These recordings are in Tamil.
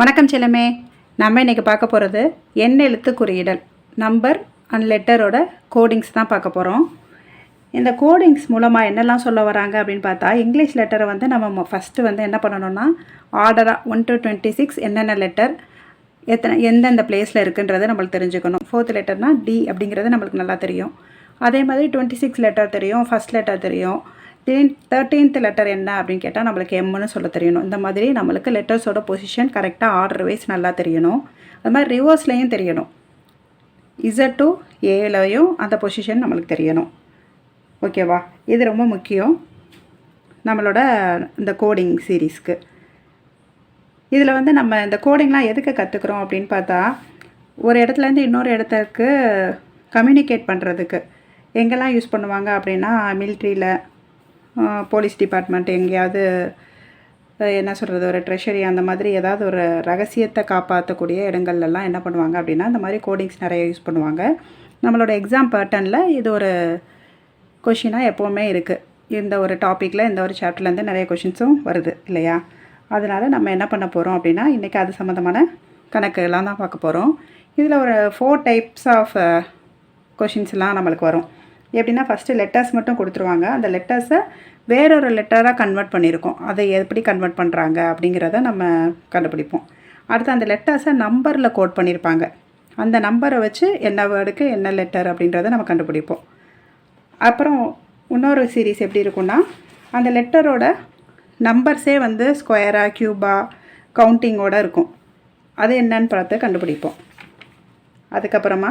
வணக்கம் செல்லமே. நம்ம இன்றைக்கி பார்க்க போகிறது எண் எழுத்து குறியிடல். நம்பர் அண்ட் லெட்டரோட கோடிங்ஸ் தான் பார்க்க போகிறோம் இந்த கோடிங்ஸ் மூலமாக என்னெல்லாம் சொல்ல வராங்க அப்படின்னு பார்த்தா இங்கிலீஷ் லெட்டரை வந்து நம்ம ஃபஸ்ட்டு வந்து என்ன பண்ணணும்னா ஆர்டராக ஒன் டு டுவெண்ட்டி சிக்ஸ் என்னென்ன லெட்டர் எத்தனை எந்தெந்த பிளேஸில் இருக்குன்றதை நம்மளுக்கு தெரிஞ்சுக்கணும். ஃபோர்த் லெட்டர்னா டி அப்படிங்கிறது நம்மளுக்கு நல்லா தெரியும். அதே மாதிரி டுவெண்ட்டி சிக்ஸ் லெட்டர் தெரியும் ஃபஸ்ட் லெட்டர் தெரியும். டென் தேர்ட்டீன்த் லெட்டர் என்ன அப்படின்னு கேட்டால் நம்மளுக்கு எம்னு சொல்ல தெரியணும் இந்த மாதிரி நம்மளுக்கு லெட்டர்ஸோட பொசிஷன் கரெக்டாக ஆர்டர் வைஸ் நல்லா தெரியணும். அது மாதிரி ரிவர்ஸ்லேயும் தெரியணும். இசட் டு ஏலையும் அந்த பொசிஷன் நம்மளுக்கு தெரியணும். ஓகேவா இது ரொம்ப முக்கியம். நம்மளோட இந்த கோடிங் சீரீஸ்க்கு இதில் வந்து நம்ம இந்த கோடிங்லாம் எதுக்கு கற்றுக்குறோம் அப்படின்னு பார்த்தா ஒரு இடத்துலேருந்து இன்னொரு இடத்துக்கு கம்யூனிகேட் பண்ணுறதுக்கு எங்கெல்லாம் யூஸ் பண்ணுவாங்க அப்படின்னா மில்ட்ரியில் போலீஸ் டிபார்ட்மெண்ட் எங்கேயாவது என்ன சொல்கிறது ஒரு ட்ரெஷரி அந்த மாதிரி ஏதாவது ஒரு ரகசியத்தை காப்பாற்றக்கூடிய இடங்கள்லாம் என்ன பண்ணுவாங்க அப்படின்னா இந்த மாதிரி கோடிங்ஸ் நிறைய யூஸ் பண்ணுவாங்க. நம்மளோட எக்ஸாம் பேட்டர்னில் இது ஒரு கொஷினாக எப்போவுமே இருக்குது இந்த ஒரு டாப்பிக்கில் இந்த ஒரு சாப்டர்லேருந்து நிறைய கொஷின்ஸும் வருது இல்லையா? அதனால் நம்ம என்ன பண்ண போகிறோம் அப்படின்னா இன்றைக்கி அது சம்மந்தமான கணக்குலாம் தான் பார்க்க போகிறோம் இதில் ஒரு ஃபோர் டைப்ஸ் ஆஃப் கொஷின்ஸ்லாம் நம்மளுக்கு வரும். எப்படின்னா ஃபஸ்ட்டு லெட்டர்ஸ் மட்டும் கொடுத்துருவாங்க. அந்த லெட்டர்ஸை வேறொரு லெட்டராக கன்வெர்ட் பண்ணியிருக்கோம். அதை எப்படி கன்வெர்ட் பண்ணுறாங்க அப்படிங்கிறத நம்ம கண்டுபிடிப்போம். அடுத்து அந்த லெட்டர்ஸை நம்பரில் கோட் பண்ணியிருப்பாங்க. அந்த நம்பரை வச்சு என்ன வேர்டுக்கு என்ன லெட்டர் அப்படின்றத நம்ம கண்டுபிடிப்போம். அப்புறம் இன்னொரு சீரீஸ் எப்படி இருக்கும்னா அந்த லெட்டரோட நம்பர்ஸே வந்து ஸ்கொயராக க்யூபா கவுண்டிங்கோட இருக்கும். அது என்னன்னு பார்த்து கண்டுபிடிப்போம். அதுக்கப்புறமா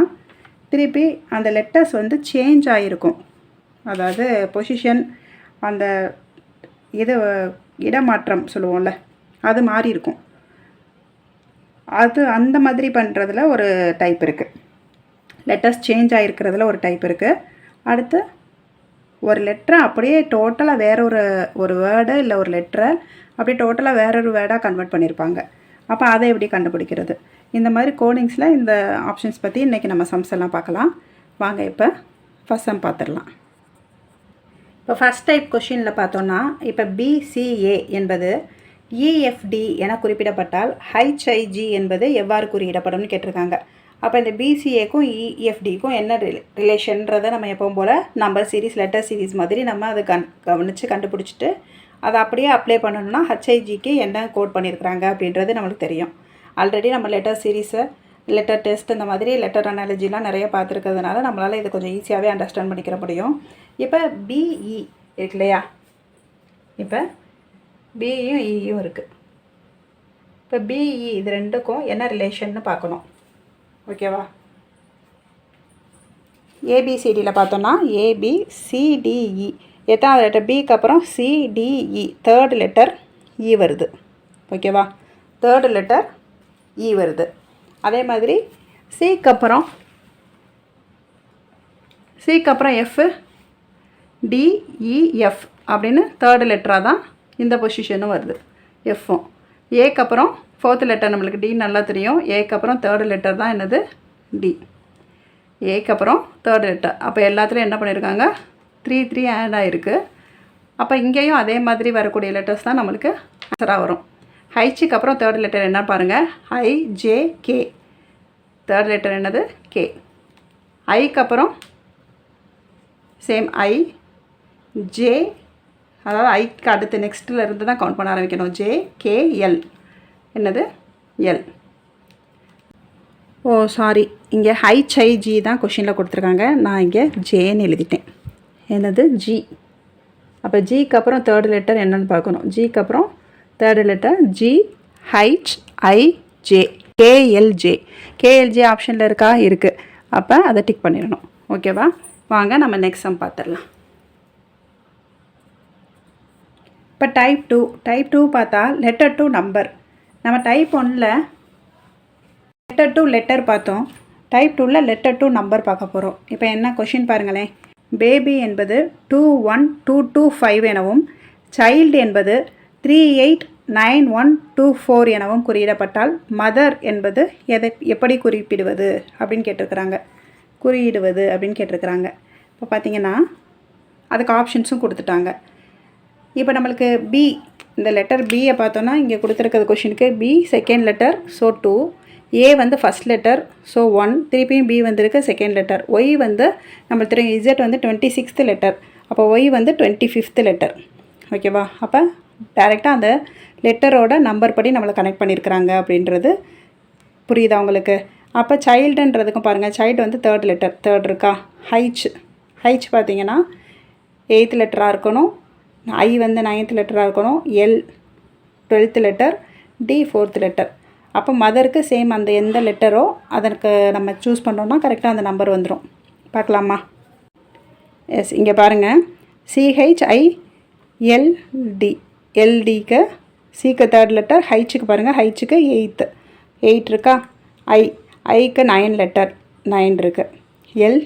திருப்பி அந்த லெட்டர்ஸ் வந்து சேஞ்ச் ஆகிருக்கும் அதாவது பொசிஷன் அந்த இது இடமாற்றம் சொல்லுவோம்ல அது மாறி இருக்கும். அது அந்த மாதிரி பண்ணுறதுல ஒரு டைப் இருக்குது லெட்டர்ஸ் சேஞ்ச் ஆகிருக்கிறதுல ஒரு டைப் இருக்குது அடுத்து ஒரு லெட்டரை அப்படியே டோட்டலாக வேற ஒரு ஒரு வேர்டு இல்லை ஒரு லெட்டரை அப்படியே டோட்டலாக வேற ஒரு வேர்டாக கன்வெர்ட் பண்ணியிருப்பாங்க அப்போ அதை எப்படி கண்டுபிடிக்கிறது? இந்த மாதிரி கோடிங்ஸில் இந்த ஆப்ஷன்ஸ் பற்றி இன்றைக்கி நம்ம சம்ஸ் எல்லாம் பார்க்கலாம். வாங்க இப்போ ஃபஸ்ட் சம் பார்த்துடலாம். இப்போ ஃபஸ்ட் டைப் கொஷினில் பார்த்தோன்னா இப்போ பிசிஏ என்பது e, இஎஃப்டி என குறிப்பிடப்பட்டால் ஹைச்ஐஜி என்பது எவ்வாறு குறியிடப்படும்னு கேட்டிருக்காங்க. அப்போ இந்த பிசிஏக்கும் இஎஃப்டிக்கும் e, என்ன ரிலே ரிலேஷன்றதை நம்ம எப்பவும் போல் நம்பர் சீரிஸ் லெட்டர் சீரிஸ் மாதிரி நம்ம அதை கண் கவனித்து கண்டுபிடிச்சிட்டு அதை அப்படியே அப்ளை பண்ணணும்னா ஹச்ஐஜிக்கு என்ன கோட் பண்ணியிருக்கிறாங்க அப்படின்றது நம்மளுக்கு தெரியும். ஆல்ரெடி நம்ம லெட்டர் சீரீஸை லெட்டர் டெஸ்ட் இந்த மாதிரி லெட்டர் அனாலஜிலாம் நிறைய பார்த்துருக்கிறதுனால நம்மளால் இதை கொஞ்சம் ஈஸியாகவே அண்டர்ஸ்டாண்ட் பண்ணிக்கிற முடியும். இப்போ பிஇ e இருக்கு இல்லையா? இப்போ பிஇயும் இயும் e, e இருக்குது இப்போ பிஇ இது ரெண்டுக்கும் என்ன ரிலேஷன்னு பார்க்கணும். ஓகேவா ஏபிசிடியில் பார்த்தோன்னா ஏபிசிடிஇ எத்தனாவது லெட்டர் பிக்கு அப்புறம் சிடிஇ தேர்ட் லெட்டர் இ வருது. ஓகேவா தேர்டு லெட்டர் இ வருது. அதே மாதிரி சிக்கு அப்புறம் சிக்கு அப்புறம் F D E F e, அப்படின்னு தேர்டு லெட்டராக தான் இந்த பொசிஷனும் வருது. எஃப்பும் ஏக்கு அப்புறம் ஃபோர்த்து லெட்டர் நம்மளுக்கு டி நல்லா தெரியும். ஏக்கு அப்புறம் தேர்டு லெட்டர் தான் என்னது? டி ஏக்கு அப்புறம் தேர்டு லெட்டர் அப்போ எல்லாத்துலேயும் என்ன பண்ணியிருக்காங்க த்ரீ த்ரீ ஆட் ஆகிருக்கு அப்போ இங்கேயும் அதே மாதிரி வரக்கூடிய லெட்டர்ஸ் தான் நம்மளுக்கு ஆன்சராக வரும். ஹைச்சிக்கு அப்புறம் தேர்ட் லெட்டர் என்ன பாருங்கள் I J K third letter என்னது? கே ஐக்கு அப்புறம் சேம் ஐ ஜே அதாவது ஐக்கு அடுத்து நெக்ஸ்ட்டில் இருந்து தான் கவுண்ட் பண்ண ஆரம்பிக்கணும். ஜே கே எல் என்னது? எல் ஓ சாரி இங்கே ஹைச்ஐஜி தான் கொஷினில் கொடுத்துருக்காங்க. நான் இங்கே ஜேன்னு எழுதிட்டேன். என்னது? ஜி அப்போ ஜிக்கு அப்புறம் தேர்ட் லெட்டர் என்னென்னு பார்க்கணும். ஜிக்கு அப்புறம் third letter G H I J KLJ KLJ ஆப்ஷனில் இருக்கா? இருக்குது அப்போ அதை டிக் பண்ணிடணும். ஓகேவா வாங்க நம்ம நெக்ஸ்ட் சம் பார்த்துடலாம் இப்போ டைப் டூ டைப் டூ பார்த்தா லெட்டர் டு நம்பர் நம்ம டைப் ஒன்னில் லெட்டர் டு லெட்டர் பார்த்தோம். டைப் டூவில் லெட்டர் டு நம்பர் பார்க்க போகிறோம் இப்போ என்ன கொஷின் பாருங்களேன். பேபி என்பது two one two two five எனவும் சைல்டு என்பது three eight nine one two four எனவும் குறியிடப்பட்டால் மதர் என்பது எதை எப்படி குறிப்பிடுவது அப்படின்னு கேட்டிருக்கிறாங்க. குறியிடுவது அப்படின்னு கேட்டிருக்கிறாங்க. இப்போ பார்த்தீங்கன்னா அதுக்கு ஆப்ஷன்ஸும் கொடுத்துட்டாங்க. இப்போ நம்மளுக்கு பி இந்த லெட்டர் பியை பார்த்தோன்னா இங்கே கொடுத்துருக்கிறது கொஷினுக்கு B second letter so two A வந்து ஃபஸ்ட் லெட்டர் ஸோ ஒன் திருப்பியும் பி வந்திருக்கு செகண்ட் லெட்டர் ஒய் வந்து நம்ம திரும்பி இசட் வந்து டுவெண்ட்டி சிக்ஸ்த்து லெட்டர் அப்போ ஒய் வந்து டுவெண்ட்டி ஃபிஃப்த்து லெட்டர் ஓகேவா அப்போ டேரெக்டாக அந்த லெட்டரோட நம்பர் படி நம்மளை கனெக்ட் பண்ணியிருக்கிறாங்க அப்படின்றது புரியுதா உங்களுக்கு? அப்போ சைல்டுன்றதுக்கும் பாருங்கள் சைல்டு வந்து தேர்ட் லெட்டர் தேர்ட் இருக்கா? ஹைச் ஹைச் பார்த்தீங்கன்னா எயித்து லெட்டராக இருக்கணும். ஐ வந்து நைன்த் லெட்டராக இருக்கணும். L twelfth letter T fourth letter அப்போ மதருக்கு சேம் அந்த எந்த லெட்டரோ அதற்கு நம்ம சூஸ் பண்ணோன்னா கரெக்டாக அந்த நம்பர் வந்துடும் பார்க்கலாமா? எஸ் இங்கே பாருங்கள் சிஹெச்ஐ எல்டி எல்டிக்கு சிக்கு தேர்ட் லெட்டர் ஹைச்சுக்கு பாருங்கள் ஹைச்சுக்கு எயித்து எயிட் இருக்கா? ஐ ஐக்கு நைன் லெட்டர் நைன் இருக்குது எல்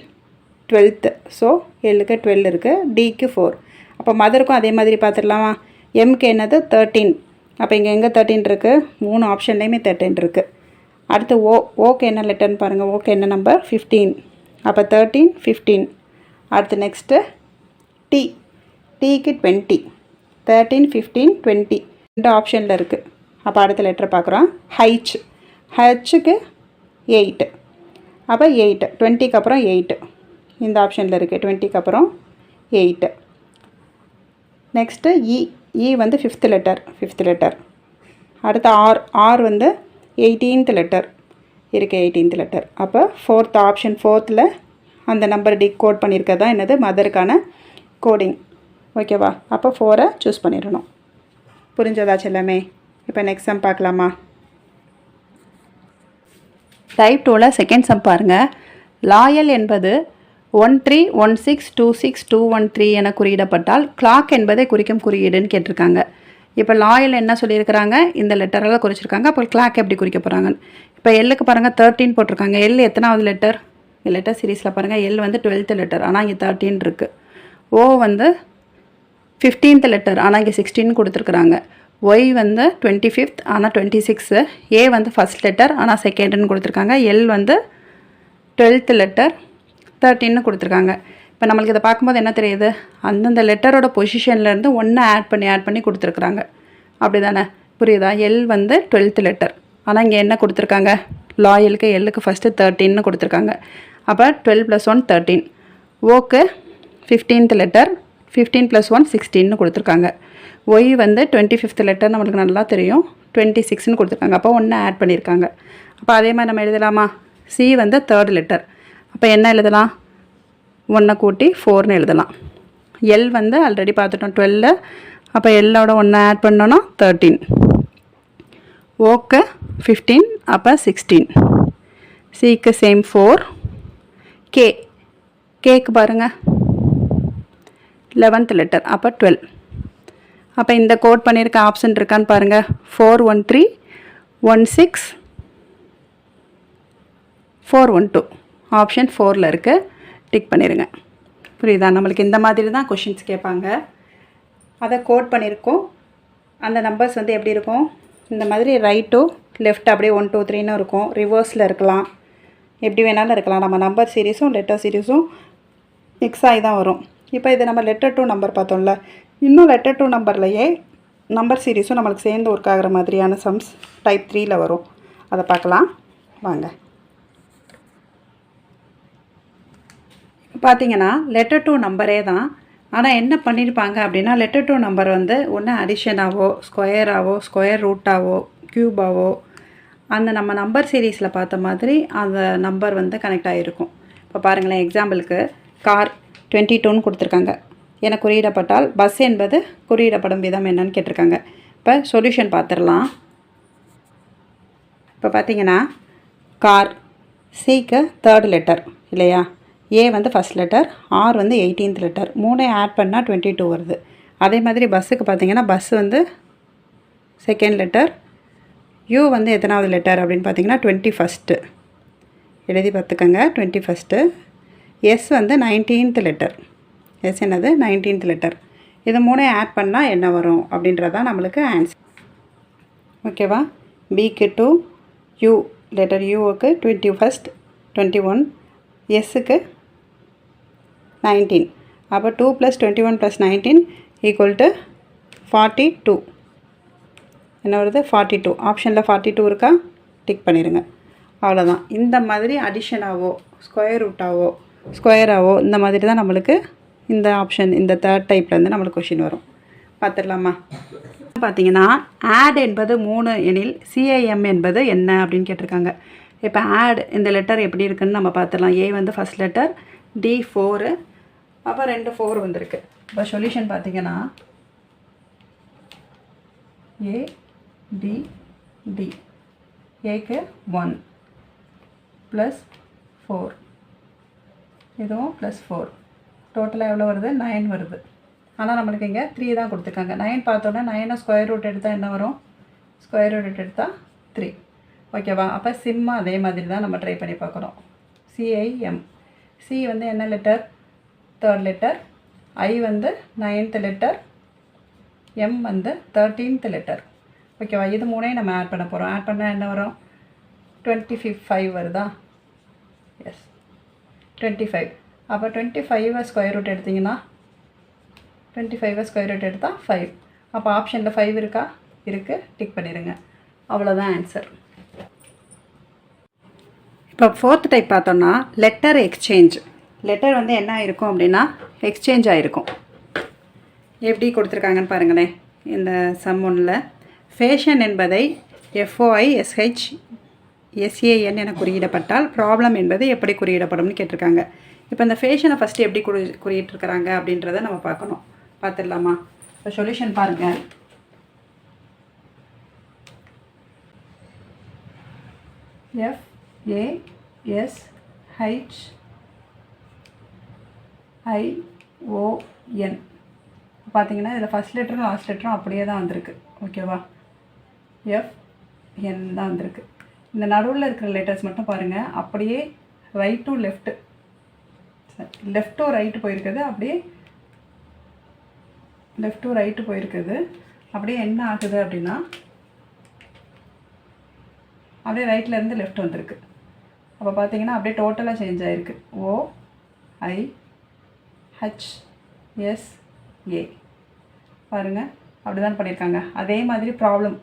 டுவெல்த்து ஸோ எல்லுக்கு டுவெல் இருக்குது டிக்கு ஃபோர் அப்போ மதருக்கும் அதே மாதிரி பார்த்துடலாமா எம்க்கு என்னது? தேர்ட்டீன் அப்போ இங்கே எங்கே தேர்ட்டின் இருக்குது மூணு ஆப்ஷன்லேயுமே தேர்ட்டின் இருக்குது அடுத்து ஓ ஓக்கு என்ன லெட்டர்னு பாருங்கள் ஓக்கு என்ன நம்பர் ஃபிஃப்டீன் அப்போ தேர்ட்டீன் ஃபிஃப்டீன் அடுத்து நெக்ஸ்ட்டு டி டீக்கு டுவெண்ட்டி தேர்ட்டீன் ஃபிஃப்டீன் டுவெண்ட்டி ரெண்டு ஆப்ஷனில் இருக்குது அப்போ அடுத்த லெட்டர் பார்க்குறோம். ஹைச் ஹச்சுக்கு எயிட்டு அப்போ எயிட்டு டுவெண்ட்டிக்கு அப்புறம் எயிட்டு இந்த ஆப்ஷனில் இருக்குது டுவெண்ட்டிக்கு அப்புறம் எயிட்டு நெக்ஸ்ட்டு இ இ வந்து ஃபிஃப்த் லெட்டர் ஃபிஃப்த் லெட்டர் அடுத்து ஆர் ஆர் வந்து எயிட்டீன்த் லெட்டர் இருக்குது எயிட்டீன்த் லெட்டர் அப்போ ஃபோர்த் ஆப்ஷன் ஃபோர்த்தில் அந்த நம்பர் டிக் கோட் பண்ணியிருக்கிறது தான் என்னது மதருக்கான கோடிங் ஓகேவா? அப்போ ஃபோரை சூஸ் பண்ணிடணும். புரிஞ்சதாச்சு எல்லாமே? இப்போ நெக்ஸ்ட் சம் பார்க்கலாமா? டைப் டூவில் செகண்ட் சம் பாருங்கள் லாயல் என்பது one three one six two six two one three என குறியிடப்பட்டால் கிளாக் என்பதை குறிக்கும் குறியீடுன்னு கேட்டிருக்காங்க. இப்போ லாயல் என்ன சொல்லியிருக்கிறாங்க? இந்த லெட்டரெல்லாம் குறிச்சிருக்காங்க. அப்போ கிளாக் எப்படி குறிக்க போகிறாங்க இப்போ எல்லுக்கு பாருங்கள் தேர்ட்டின் போட்டிருக்காங்க. எல் எத்தனாவது லெட்டர் லெட்டர் சீரீஸில் பாருங்கள் எல் வந்து டுவெல்த்து லெட்டர் ஆனால் இங்கே தேர்ட்டின் இருக்குது ஓ வந்து ஃபிஃப்டீன்த் லெட்டர் ஆனால் இங்கே சிக்ஸ்டீன் கொடுத்துருக்குறாங்க. ஒய் வந்து டுவெண்ட்டி ஃபிஃப்த் ஆனால் டுவெண்ட்டி சிக்ஸு ஏ வந்து ஃபஸ்ட் லெட்டர் ஆனால் செகண்டுன்னு கொடுத்துருக்காங்க. எல் வந்து டுவெல்த்து லெட்டர் தேர்ட்டின்னு கொடுத்துருக்காங்க. இப்போ நம்மளுக்கு இதை பார்க்கும்போது என்ன தெரியுது? அந்தந்த லெட்டரோட பொசிஷன்லேருந்து ஒன்று ஆட் பண்ணி ஆட் பண்ணி கொடுத்துருக்குறாங்க. அப்படி தானே புரியுதா? எல் வந்து டுவெல்த்து லெட்டர் ஆனால் இங்கே என்ன கொடுத்துருக்காங்க? லாயலுக்கு எல்லுக்கு ஃபஸ்ட்டு தேர்ட்டின்னு கொடுத்துருக்காங்க. அப்போ twelve plus one thirteen ஓக்கு fifteenth letter fifteen plus one சிக்ஸ்டீன்னு கொடுத்துருக்காங்க. ஒய் வந்து டுவெண்ட்டி ஃபிஃப்த் லெட்டர் நம்மளுக்கு நல்லா தெரியும். டுவெண்ட்டி சிக்ஸ்னு கொடுத்துருக்காங்க. அப்போ ஒன்று ஆட் பண்ணியிருக்காங்க. அப்போ அதே மாதிரி நம்ம எழுதலாமா? சி வந்து தேர்ட் லெட்டர் அப்போ என்ன எழுதலாம்? ஒன்றை கூட்டி ஃபோர்னு எழுதலாம். எல் வந்து ஆல்ரெடி பார்த்துட்டோம் டுவெல்லு அப்போ எல்லோட ஒன்று ஆட் பண்ணோன்னா தேர்ட்டீன் ஓக்கு ஃபிஃப்டீன் அப்போ சிக்ஸ்டீன் சிக்கு சேம் ஃபோர் கே கேக்கு பாருங்கள் லெவன்த் லெட்டர் அப்போ டுவெல் அப்போ இந்த கோட் பண்ணியிருக்க ஆப்ஷன் இருக்கான்னு பாருங்கள் four one three one six four one two option ஃபோரில் இருக்குது டிக் பண்ணிடுங்க புரியுதா? நம்மளுக்கு இந்த மாதிரி தான் கொஷின்ஸ் கேட்பாங்க. அதை கோட் பண்ணியிருக்கோம் அந்த நம்பர்ஸ் வந்து எப்படி இருக்கும்? இந்த மாதிரி ரைட்டு லெஃப்ட் அப்படியே ஒன் டூ த்ரீன்னு இருக்கும். ரிவர்ஸில் இருக்கலாம். எப்படி வேணாலும் இருக்கலாம். நம்ம நம்பர் சீரீஸும் லெட்டர் சீரீஸும் மிக்ஸ் ஆகி தான் வரும். இப்போ இது நம்ம லெட்டர் டூ நம்பர் பார்த்தோம்ல இன்னும் லெட்டர் டூ நம்பர்லையே நம்பர் சீரீஸும் நம்மளுக்கு சேர்ந்து ஒர்க் ஆகிற மாதிரியான சம்ஸ் டைப் த்ரீயில் வரும். அதை பார்க்கலாம். வாங்க. பார்த்தீங்கன்னா லெட்டர் டூ நம்பரே தான். ஆனால் என்ன பண்ணியிருப்பாங்க அப்படின்னா லெட்டர் டூ நம்பர் வந்து ஒன்று அடிஷனாவோ ஸ்கொயராகவோ ஸ்கொயர் ரூட்டாவோ க்யூபாவோ அந்த நம்ம நம்பர் சீரீஸில் பார்த்த மாதிரி அந்த நம்பர் வந்து கனெக்ட் ஆகிருக்கும் இப்போ பாருங்களேன் எக்ஸாம்பிளுக்கு கார் டுவெண்ட்டி டூன்னு கொடுத்துருக்காங்க. என குறியிடப்பட்டால் பஸ் என்பது குறியிடப்படும் விதம் என்னன்னு கேட்டிருக்காங்க. இப்போ சொல்யூஷன் பார்த்துடலாம். இப்போ பார்த்தீங்கன்னா கார் சிக்கு தேர்ட் லெட்டர் இல்லையா? ஏ வந்து ஃபஸ்ட் லெட்டர் ஆர் வந்து எயிட்டீன்த் லெட்டர் மூணே ஆட் பண்ணால் டுவெண்ட்டி டூ வருது. அதே மாதிரி பஸ்ஸுக்கு பார்த்தீங்கன்னா பஸ் வந்து செகண்ட் லெட்டர் யூ வந்து எத்தனாவது லெட்டர் அப்படின்னு பார்த்தீங்கன்னா டுவெண்ட்டி ஃபஸ்ட்டு எழுதி பார்த்துக்கோங்க டுவெண்ட்டி ஃபஸ்ட்டு எஸ் வந்து நைன்டீன்த் லெட்டர் எஸ் என்னது? நைன்டீன்த் லெட்டர் இது மூணே ஆட் பண்ணால் என்ன வரும் அப்படின்றதான் நம்மளுக்கு ஆன்சர் ஓகேவா பிக்கு டூ யூ லெட்டர் யூவுக்கு டுவெண்ட்டி ஃபஸ்ட் டுவெண்ட்டி ஒன் எஸ்ஸுக்கு நைன்டீன் அப்போ two plus twenty one plus nineteen equal to forty two என்ன வருது? ஃபார்ட்டி டூ ஆப்ஷனில் ஃபார்ட்டி டூ இருக்கா? டிக் பண்ணிடுங்க அவ்வளோதான் இந்த மாதிரி அடிஷனாவோ ஸ்கொயர் ரூட்டாவோ ஸ்கொயராகவோ இந்த மாதிரி தான் நம்மளுக்கு இந்த ஆப்ஷன் இந்த தேர்ட் டைப்லேருந்து நம்மளுக்கு கொஷின் வரும். பார்த்துடலாமா? பார்த்தீங்கன்னா ஆட் என்பது மூணு எனில் சிஐஎம் என்பது என்ன அப்படின்னு கேட்டிருக்காங்க. இப்போ ஆட் இந்த லெட்டர் எப்படி இருக்குன்னு நம்ம பார்த்துடலாம். ஏ வந்து ஃபஸ்ட் லெட்டர் டி ஃபோரு அப்போ ரெண்டு ஃபோர் வந்திருக்கு. இப்போ சொல்யூஷன் பார்த்தீங்கன்னா ஏ டி டி ஏக்கு ஒன் ப்ளஸ் ஃபோர் இதுவும் ப்ளஸ் ஃபோர் டோட்டலாக எவ்வளோ வருது? நைன் வருது. ஆனால் நம்மளுக்கு இங்கே த்ரீ தான் கொடுத்துருக்காங்க. நைன் பார்த்தோன்னா நைனை ஸ்கொயர் ரூட் எடுத்தால் என்ன வரும்? ஸ்கொயர் ரூட் எடுத்தால் த்ரீ ஓகேவா அப்போ சிம்மா அதே மாதிரி தான் நம்ம ட்ரை பண்ணி பார்க்குறோம் சிஐஎம் சி வந்து என்ன லெட்டர் தேர்ட் லெட்டர் ஐ வந்து நைன்த்து லெட்டர் எம் வந்து தேர்ட்டீன்த் லெட்டர் ஓகேவா இது மூணையும் நம்ம ஆட் பண்ண போகிறோம் ஆட் பண்ணால் என்ன வரும்? டுவெண்ட்டி ஃபிஃப் ஃபைவ் வருதா? டுவெண்ட்டி ஃபைவ் அப்போ டுவெண்ட்டி ஃபைவை ஸ்கொயர் ரூட் எடுத்திங்கன்னா டுவெண்ட்டி ஃபைவை ஸ்கொயர் ரூட் எடுத்தால் ஃபைவ் அப்போ ஆப்ஷனில் ஃபைவ் இருக்கா? இருக்குது டிக் பண்ணிடுங்க அவ்வளோதான் ஆன்சர் இப்போ ஃபோர்த் டைப் பார்த்தோன்னா லெட்டர் எக்ஸ்சேஞ்ச் லெட்டர் வந்து என்ன ஆயிருக்கும் அப்படின்னா எக்ஸ்சேஞ்ச் ஆகிருக்கும் எப்படி கொடுத்துருக்காங்கன்னு பாருங்களேன். இந்த சம் ஒன்றில் ஃபேஷன் என்பதை எஃப்ஓஐ எஸ்ஹெச் எஸ்ஏஎன் என குறியிடப்பட்டால் ப்ராப்ளம் என்பது எப்படி குறியிடப்படும்னு கேட்டிருக்காங்க. இப்போ இந்த ஃபேஷனை ஃபஸ்ட்டு எப்படி குறி குறியிட்டிருக்கிறாங்க அப்படின்றத நம்ம பார்க்கணும். பார்த்துடலாமா? இப்போ சொல்யூஷன் பாருங்கள் F A S H I O N பார்த்தீங்கன்னா இதில் ஃபஸ்ட் லெட்டரும் லாஸ்ட் லெட்டரும் அப்படியே தான் வந்திருக்கு. ஓகேவா எஃப் என் தான் வந்திருக்கு. இந்த நடுவில் இருக்கிற லெட்டர்ஸ் மட்டும் பாருங்கள் அப்படியே right to left left to right போயிருக்குது. அப்படியே லெஃப்ட் டு ரைட்டு போயிருக்குது. அப்படியே என்ன ஆகுது அப்படின்னா அப்படியே ரைட்லேருந்து லெஃப்ட் வந்திருக்கு. அப்போ பார்த்தீங்கன்னா அப்படியே டோட்டலாக சேஞ்ச் ஆகிருக்கு ஓ ஐ ஹச் எஸ் ஏ பாருங்கள் அப்படி தான் பண்ணியிருக்காங்க அதே மாதிரி ப்ராப்ளம்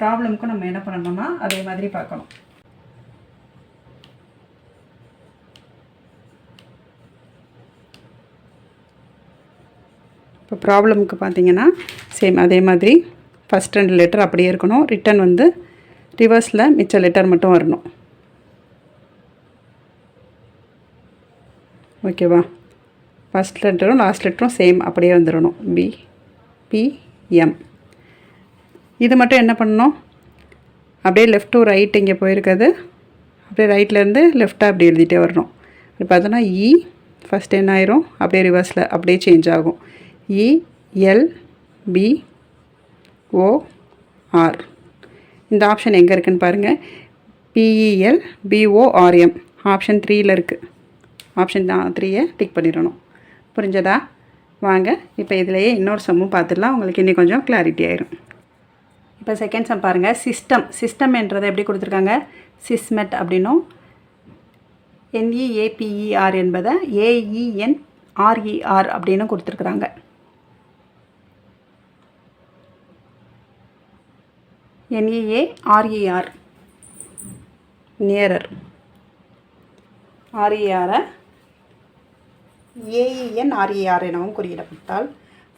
ப்ராப்ளமுக்கும் நம்ம என்ன பண்ணணும்னா அதே மாதிரி பார்க்கணும். இப்போ ப்ராப்ளமுக்கு பார்த்தீங்கன்னா சேம் அதே மாதிரி ஃபஸ்ட் ரெண்டு லெட்டர் அப்படியே இருக்கணும். ரிட்டன் வந்து ரிவர்ஸில் மிச்ச லெட்டர் மட்டும் வரணும். ஓகேவா ஃபஸ்ட் லெட்டரும் லாஸ்ட் லெட்டரும் சேம் அப்படியே வந்துடணும். பி பி எம் இது மட்டும் என்ன பண்ணணும்? அப்படியே லெஃப்ட் டு ரைட் இங்கே போயிருக்கிறது அப்படியே ரைட்லேருந்து லெஃப்டாக அப்படி எழுதிட்டே வரணும். அப்படி பார்த்தோன்னா இ e, ஃபஸ்ட் என்ன ஆயிரும்? அப்படியே ரிவர்ஸில் அப்படியே சேஞ்ச் ஆகும். E L P O R இந்த ஆப்ஷன் எங்கே இருக்குதுன்னு பாருங்கள் பிஇஎல் e, பிஓஆர்எம் ஆப்ஷன் த்ரீயில் இருக்குது ஆப்ஷன் தான் த்ரீயை டிக் பண்ணிடணும். புரிஞ்சதா? வாங்க இப்போ இதிலேயே இன்னொரு சம்மும் பார்த்துடலாம். உங்களுக்கு இன்னும் கொஞ்சம் கிளாரிட்டி ஆயிரும். இப்போ செகண்ட் சம் பாருங்கள் சிஸ்டம் சிஸ்டம்ன்றதை எப்படி கொடுத்துருக்காங்க? சிஸ்மெட் அப்படின்னும். என்இஏபிஇஆர் என்பதை A E N R E R அப்படின்னு கொடுத்துருக்குறாங்க. N E A R E R nearer ஆர்இஆரை A E N R E R எனவும் குறியிடப்பட்டால்.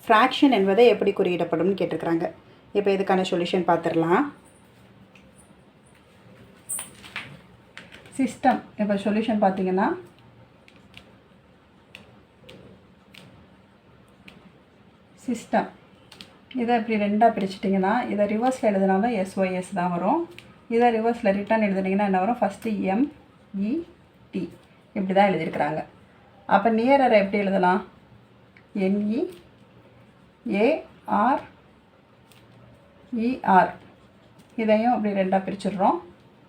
ஃப்ராக்ஷன் என்பதை எப்படி குறியிடப்படும்னு கேட்டிருக்கிறாங்க. இப்போ இதுக்கான சொல்யூஷன் பார்த்துடலாம் சிஸ்டம் இப்போ சொல்யூஷன் பார்த்தீங்கன்னா சிஸ்டம் இதை இப்படி ரெண்டாக பிரிச்சிட்டிங்கன்னா இதை ரிவர்ஸில் எழுதினாலும் எஸ்ஒஎஸ் தான் வரும். இதை ரிவர்ஸில் ரிட்டர்ன் எழுதுனீங்கன்னா என்ன வரும்? ஃபஸ்ட்டு எம்இடி இப்படி தான் எழுதியிருக்கிறாங்க. அப்போ நியரரை எப்படி எழுதலாம்? என்இ ஏஆர் இஆர் இதையும் அப்படி ரெண்டாக பிரிச்சிடுறோம்.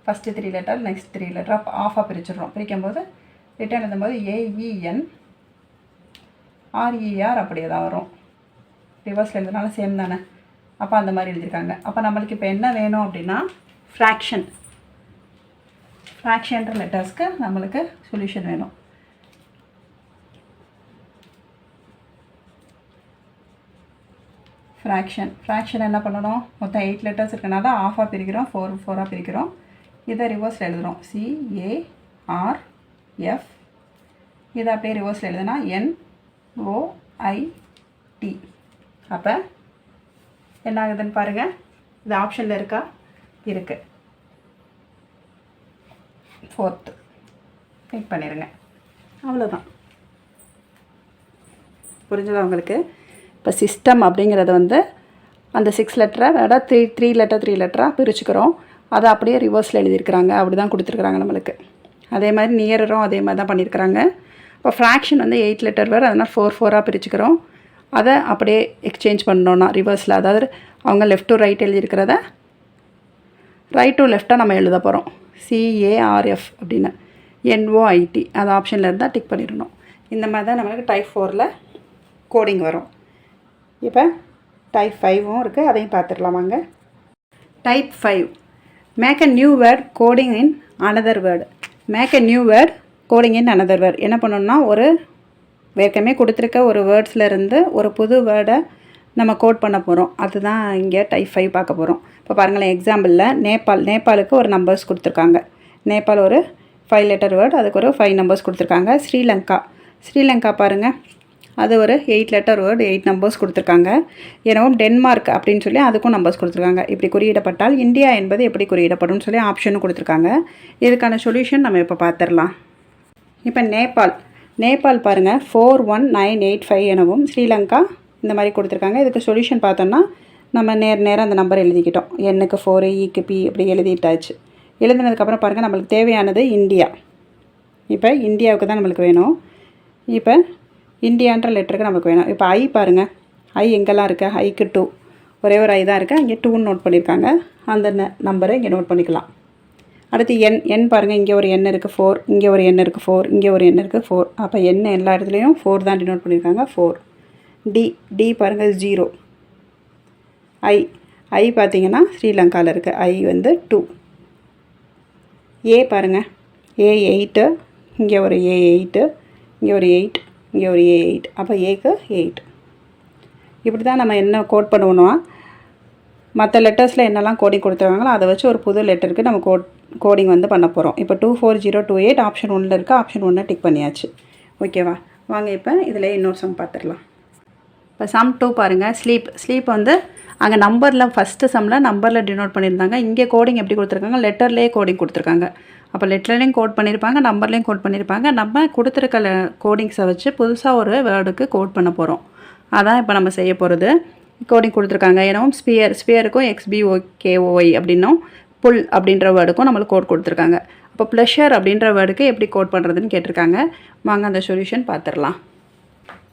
First three letter next three letter அப்போ ஆஃபாக பிரிச்சிடுறோம். பிரிக்கும்போது ரிட்டர்ன் எழுதும்போது ஏஇஎன் ஆர்இஆர் அப்படியே தான் வரும். ரிவர்ஸில் எழுதுனாலும் சேம் தானே. அப்போ அந்த மாதிரி எழுதியிருக்காங்க. அப்போ நம்மளுக்கு இப்போ என்ன வேணும் அப்படின்னா ஃப்ராக்ஷன் ஃப்ராக்ஷன்ற லெட்டர்ஸ்க்கு நம்மளுக்கு சொல்யூஷன் வேணும். ஃப்ராக்ஷன் ஃப்ராக்ஷன் என்ன பண்ணணும்? மொத்தம் எயிட் லெட்டர்ஸ் இருக்கனால ஆஃபாக பிரிக்கிறோம் ஃபோர் ஃபோராக பிரிக்கிறோம். இதை ரிவர்ஸில் எழுதுகிறோம் சிஏஆர் எஃப் இதை அப்படியே ரிவர்ஸில் எழுதுனா என் ஓஐடி அப்போ என்ன ஆகுதுன்னு பாருங்கள் இது ஆப்ஷனில் இருக்கா? இருக்குது ஃபோர்த்து கிளிக் பண்ணிடுங்க அவ்வளோதான் புரிஞ்சதா உங்களுக்கு? இப்போ சிஸ்டம் அப்படிங்கிறத வந்து அந்த சிக்ஸ் லெட்டரை விட த்ரீ த்ரீ லெட்டர் த்ரீ லெட்டராக பிரிச்சுக்கிறோம். அதை அப்படியே ரிவர்ஸில் எழுதியிருக்கிறாங்க. அப்படி தான் கொடுத்துருக்குறாங்க நம்மளுக்கு. அதே மாதிரி நியரரும் அதே மாதிரி தான் பண்ணியிருக்கிறாங்க. இப்போ ஃப்ராக்ஷன் வந்து எயிட் லெட்டர் வேறு அதனால் ஃபோர் ஃபோராக பிரிச்சுக்கிறோம். அதை அப்படியே எக்ஸ்சேஞ்ச் பண்ணோன்னா ரிவர்ஸில் அதாவது அவங்க லெஃப்ட் டு ரைட் எழுதியிருக்கிறத ரைட் டு லெஃப்டாக நம்ம எழுத போகிறோம் சிஏஆர்எஃப் அப்படின்னு. என்ஓஐடி அது ஆப்ஷனில் இருந்தால் டிக் பண்ணிடணும். இந்த மாதிரி தான் நம்மளுக்கு டைப் ஃபோரில் கோடிங் வரும். இப்போ டைப் ஃபைவும் இருக்குது அதையும் பார்த்துடலாம் வாங்க. Type five make a new word coding in another word make a new word coding in another word என்ன பண்ணணும்னா ஒரு ஏற்கனவே கொடுத்துருக்க ஒரு வேர்ட்ஸில் இருந்து ஒரு புது வேர்டை நம்ம கோட் பண்ண போகிறோம் அதுதான் இங்கே டைப் ஃபைவ் பார்க்க போகிறோம் இப்போ பாருங்களேன் எக்ஸாம்பிளில் நேபாள் நேபாளுக்கு ஒரு நம்பர்ஸ் கொடுத்துருக்காங்க. நேபாள் ஒரு ஃபைவ் லெட்டர் வேர்டு அதுக்கு ஒரு ஃபைவ் நம்பர்ஸ் கொடுத்துருக்காங்க. ஸ்ரீலங்கா. ஸ்ரீலங்கா பாருங்கள் அது ஒரு eight letter word eight numbers கொடுத்துருக்காங்க. எனவும் டென்மார்க் அப்படின்னு சொல்லி அதுக்கும் நம்பர்ஸ் கொடுத்துருக்காங்க. இப்படி குறியிடப்பட்டால் இந்தியா என்பது எப்படி குறியிடப்படும்னு சொல்லி ஆப்ஷனும் கொடுத்துருக்காங்க. இதுக்கான சொல்யூஷன் நம்ம இப்போ பார்த்துடலாம் இப்போ நேபாள். நேபாள் பாருங்கள் four one nine eight five எனவும் ஸ்ரீலங்கா இந்த மாதிரி கொடுத்துருக்காங்க. இதுக்கு சொல்யூஷன் பார்த்தோம்னா நம்ம நேர் நேராக அந்த நம்பர் எழுதிக்கிட்டோம். எண்ணுக்கு ஃபோரு ஈக்கு e பி இப்படி எழுதிட்டாச்சு. எழுதினதுக்கப்புறம் பாருங்கள் நம்மளுக்கு தேவையானது இந்தியா. இப்போ இந்தியாவுக்கு தான் நம்மளுக்கு வேணும். இப்போ இந்தியான்ற லெட்டருக்கு நமக்கு வேணும். இப்போ ஐ பாருங்கள் ஐ எங்கெல்லாம் இருக்கு? ஐக்கு டூ ஒரே ஒரு ஐ தான் இருக்குது இங்கே டூன்னு நோட் பண்ணியிருக்காங்க அந்த நம்பரை இங்கே நோட் பண்ணிக்கலாம். அடுத்து எண் எண் பாருங்கள் இங்கே ஒரு எண் இருக்குது ஃபோர் இங்கே ஒரு எண் இருக்குது ஃபோர் இங்கே ஒரு எண் இருக்குது ஃபோர் அப்போ எண் எல்லா இடத்துலையும் ஃபோர் தான் டினோட் பண்ணியிருக்காங்க ஃபோர் டி டி பாருங்கள் ஜீரோ ஐ ஐ பார்த்தீங்கன்னா ஸ்ரீலங்காவில் இருக்குது ஐ வந்து டூ ஏ பாருங்கள் ஏ எயிட்டு இங்கே ஒரு ஏ எயிட்டு இங்கே ஒரு எயிட் இங்கே ஒரு ஏ எயிட் அப்போ ஏக்கு எயிட் இப்படி தான் நம்ம என்ன கோட் பண்ணுவோம்னா மற்ற லெட்டர்ஸில் என்னெல்லாம் கோடிங் கொடுத்துருக்காங்களோ அதை வச்சு ஒரு புது லெட்டருக்கு நம்ம கோட் கோடிங் வந்து பண்ண போகிறோம் இப்போ two four zero two eight option ஒன்றில் இருக்குது ஆப்ஷன் ஒன்று டிக் பண்ணியாச்சு. ஓகேவா வாங்க இப்போ இதில் இன்னொரு சம் பார்த்துடலாம் இப்போ சம் டூ பாருங்கள் ஸ்லீப் ஸ்லீப் வந்து அங்கே நம்பரில் ஃபஸ்ட்டு சம்மில் நம்பரில் டினோட் பண்ணியிருந்தாங்க. இங்கே கோடிங் எப்படி கொடுத்துருக்காங்க? லெட்டர்லேயே கோடிங் கொடுத்துருக்காங்க. அப்போ லெட்டர்லேயும் கோட் பண்ணியிருப்பாங்க நம்பர்லேயும் கோட் பண்ணியிருப்பாங்க நம்ம கொடுத்துருக்க கோடிங்ஸை வச்சு புதுசாக ஒரு வேர்டுக்கு கோட் பண்ண போகிறோம் அதான் இப்போ நம்ம செய்ய போகிறது கோடிங் கொடுத்துருக்காங்க. எனவும் ஸ்பியர் ஸ்பியருக்கும் எக்ஸ்பிஓகேஓஒய் அப்படின்னும் புல் அப்படின்ற வேர்டுக்கும் நம்மளுக்கு கோட் கொடுத்துருக்காங்க. அப்போ ப்ளஷர் அப்படின்ற வேர்டுக்கு எப்படி கோட் பண்ணுறதுன்னு கேட்டிருக்காங்க. வாங்க அந்த சொல்யூஷன் பார்த்துடலாம்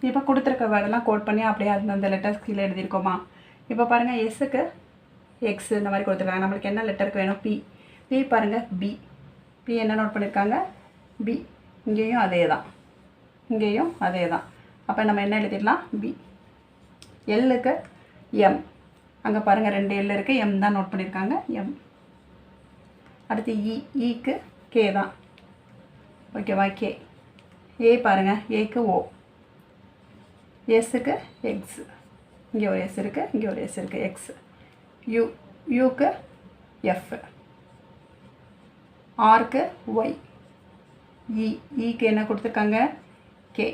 இப்போ கொடுத்துருக்க வேர்டெல்லாம் கோட் பண்ணி அப்படியே அந்தந்த லெட்டர்ஸ் கீழே எழுதியிருக்கோமா? இப்போ பாருங்கள் எஸ்ஸுக்கு எக்ஸ் இந்த மாதிரி கொடுத்துருக்காங்க. நம்மளுக்கு என்ன லெட்டருக்கு வேணும்? பி பி பாருங்கள் பி பி என்ன நோட் பண்ணியிருக்காங்க பி இங்கேயும் அதே தான் இங்கேயும் அதே தான் அப்போ நம்ம என்ன எழுதிடலாம்? பி எல்லுக்கு எம் அங்கே பாருங்கள் ரெண்டு எல் இருக்குது எம் தான் நோட் பண்ணியிருக்காங்க எம் அடுத்து e. e இ இக்கு கே தான். ஓகேவா கே ஏ பாருங்கள் ஏக்கு ஓ எஸ்ஸுக்கு எக்ஸ் இங்கே ஒரு எஸ் இருக்குது இங்கே ஒரு எஸ் இருக்குது எக்ஸ் யூ யூக்கு எஃப் ஆர்க்கு ஒய் இ e, இக்கு e என்ன கொடுத்துருக்காங்க? கே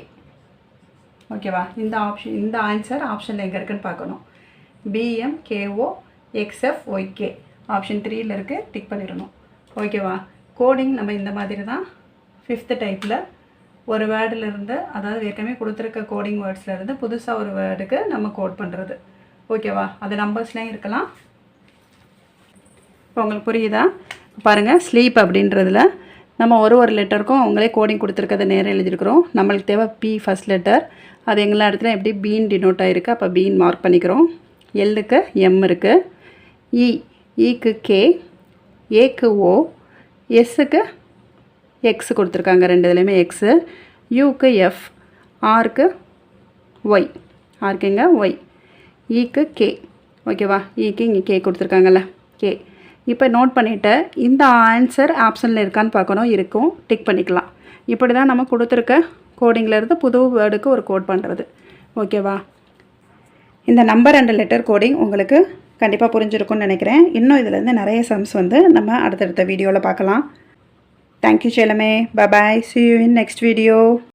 ஓகேவா? இந்த ஆப்ஷன் இந்த ஆன்சர் ஆப்ஷனில் எங்கே இருக்குன்னு பார்க்கணும். B M K O X F Y K option த்ரீயில் இருக்குது டிக் பண்ணிடணும். ஓகேவா? கோடிங் நம்ம இந்த மாதிரி தான். ஃபிஃப்த்து டைப்பில் ஒரு வேர்டிலிருந்து அதாவது ஏற்கனவே கொடுத்துருக்க கோடிங் வேர்ட்ஸ்லேருந்து புதுசாக ஒரு வேர்டுக்கு நம்ம கோட் பண்ணுறது ஓகேவா? அது நம்பர்ஸ்லேயும் இருக்கலாம். இப்போ உங்களுக்கு புரியுதா? பாருங்கள் ஸ்லீப் அப்படின்றதில் நம்ம ஒரு ஒரு லெட்டருக்கும் அவங்களே கோடிங் கொடுத்துருக்கத நேரம் எழுதியிருக்கிறோம். நம்மளுக்கு தேவை பி ஃபஸ்ட் லெட்டர் அது எங்கெல்லாம் இடத்துல எப்படி பீன் டினோட் ஆகிருக்கு அப்போ பீன் மார்க் பண்ணிக்கிறோம். எல்லுக்கு எம் இருக்குது இ e, இக்கு e கே ஏக்கு ஓ எஸ்ஸுக்கு எக்ஸ் கொடுத்துருக்காங்க ரெண்டு இதுலேயுமே எக்ஸு யூக்கு எஃப் ஆருக்கு e ஒய் ஆர்க்குங்க ஒய் ஈக்கு கே ஓகேவா ஈக்கு இங்கே கே கொடுத்துருக்காங்கல்ல கே இப்போ நோட் பண்ணிவிட்டு இந்த ஆன்சர் ஆப்ஷனில் இருக்கான்னு பார்க்கணும். இருக்கும். டிக் பண்ணிக்கலாம். இப்படி தான் நம்ம கொடுத்துருக்க கோடிங்லேருந்து புது வேர்டுக்கு ஒரு கோட் பண்ணுறது ஓகேவா இந்த நம்பர் அண்ட் லெட்டர் கோடிங் உங்களுக்கு கண்டிப்பாக புரிஞ்சிருக்கும்னு நினைக்கிறேன். இன்னும் இதுலேருந்து நிறைய சம்ஸ் வந்து நம்ம அடுத்தடுத்த வீடியோவில் பார்க்கலாம். Thank you Chellamae. Bye see you in next video